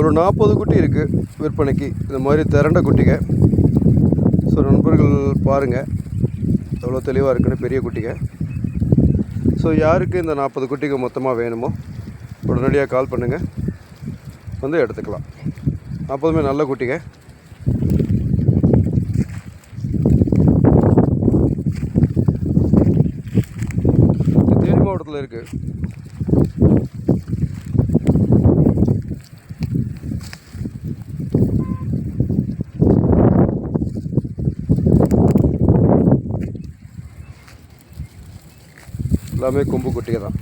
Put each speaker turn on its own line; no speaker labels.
ஒரு நாற்பது குட்டி இருக்குது விற்பனைக்கு. இந்த மாதிரி திரண்ட குட்டிங்க. ஸோ நண்பர்கள் பாருங்கள் எவ்வளோ தெளிவாக இருக்குன்னு பெரிய குட்டிங்க. ஸோ யாருக்கு இந்த நாற்பது குட்டிங்க மொத்தமாக வேணுமோ உடனடியாக கால் பண்ணுங்கள் வந்து எடுத்துக்கலாம். நாற்பதுமே நல்ல குட்டிங்க. தேனி மாவட்டத்தில் இருக்குது எல்லாமே கொம்பு குட்டிங்க தான்